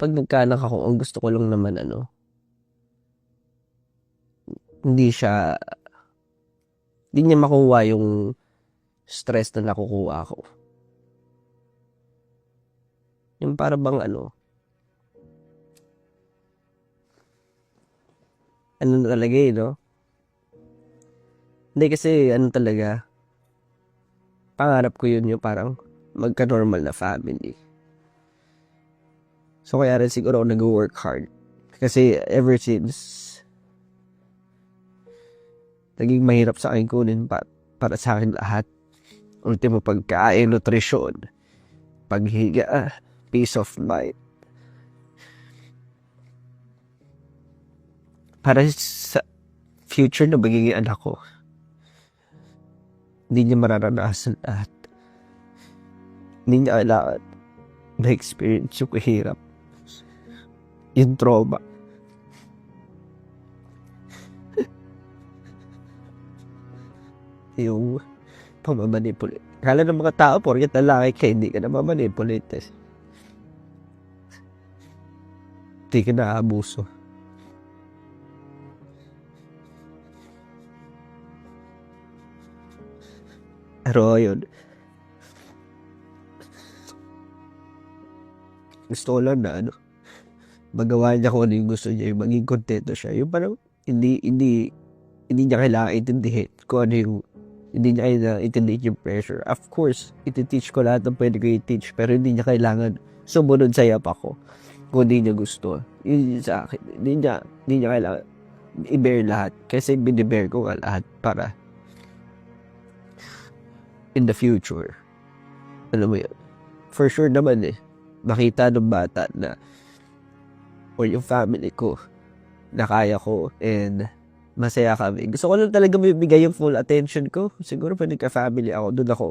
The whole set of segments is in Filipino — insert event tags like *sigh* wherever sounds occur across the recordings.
pag nagkaanak ako, ang gusto ko lang naman ano, hindi siya, hindi niya makuha yung stress na nakukuha ko. Yung para bang ano, ano talaga eh, no? Hindi kasi ano talaga, pangarap ko yun yung parang magka-normal na family. So kaya rin siguro ako nag-work hard. Kasi ever since, naging mahirap sa akin kunin pa, para sa akin lahat. Ultimo pagkain, nutrisyon, paghiga, peace of mind. Para sa future na magiging anak ko, hindi niya mararanasan lahat. Hindi niya kailangan na-experience yung kahirap. Yung trauma. *laughs* yung pamamanipulate. Kala ng mga tao, porket lalaki ka, hindi ka na mamanipulate. Hindi ka na abuso. Pero yun, gusto ko lang na ano, magawa niya kung ano yung gusto niya, yung maging kontento siya. Yung parang, hindi, hindi, hindi niya kailangan intindihin kung ano yung, hindi niya kailangan intindihin yung pressure. Of course, iti-teach ko lahat ng pwede ko i-teach, pero hindi niya kailangan sumunod sa yap ako kung hindi niya gusto. Yun yung sa akin. Hindi niya, hindi niya kailangan i-bear lahat. Kasi binibear ko nga lahat para in the future. Alam mo yun? For sure naman eh. Makita ng bata na or yung family ko na kaya ko and masaya kami. Gusto ko lang talaga bibigay yung full attention ko. Siguro pag nagka-family ako, doon ako,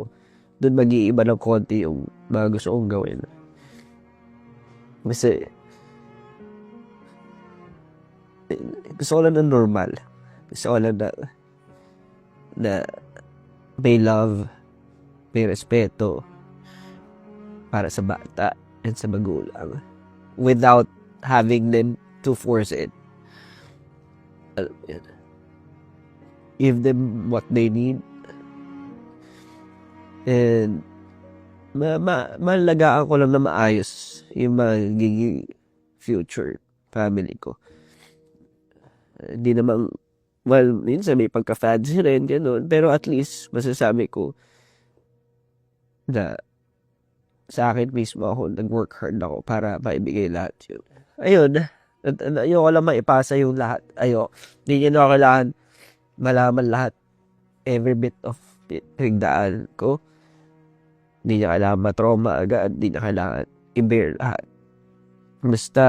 doon mag-iiba ng konti yung mga gusto kong gawin. Kasi, gusto ko lang na normal. Gusto ko lang na, na may love, may respeto para sa bata and sa magulang without having them to force it. Alam mo. Give them what they need. And ma ma malagaan ko lang na maayos yung magiging future family ko. Hindi naman, well, minsan may pagka-fancy rin, ganun. Pero at least, masasabi ko na sa akin mismo ako, nag-work hard ako para maibigay lahat yun. Ayun, ayoko lang maipasa yung lahat. Ayo, hindi niya na kailangan malaman lahat, every bit of pinagdaan ko. Hindi niya kailangan matrauma agad, hindi niya kailangan i-bear lahat. Basta,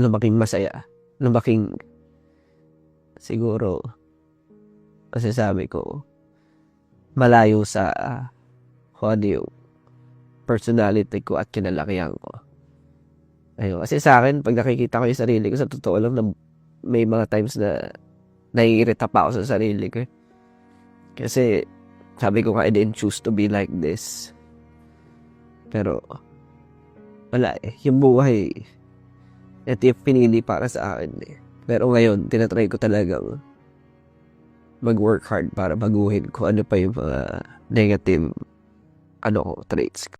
lumaking masaya. Lumaking, siguro, masasabi ko, malayo sa uh, kung ano yung personality ko at kinalakihan ko. Ayun. Kasi sa akin, pag nakikita ko yung sarili ko, sa totoo lang na may mga times na naiirita pa ako sa sarili ko. Kasi, sabi ko nga, I didn't choose to be like this. Pero, wala eh. Yung buhay, ito yung pinili para sa akin eh. Pero ngayon, tinatry ko talagang mag-work hard para baguhin ko ano pa yung mga negative ano ko, traits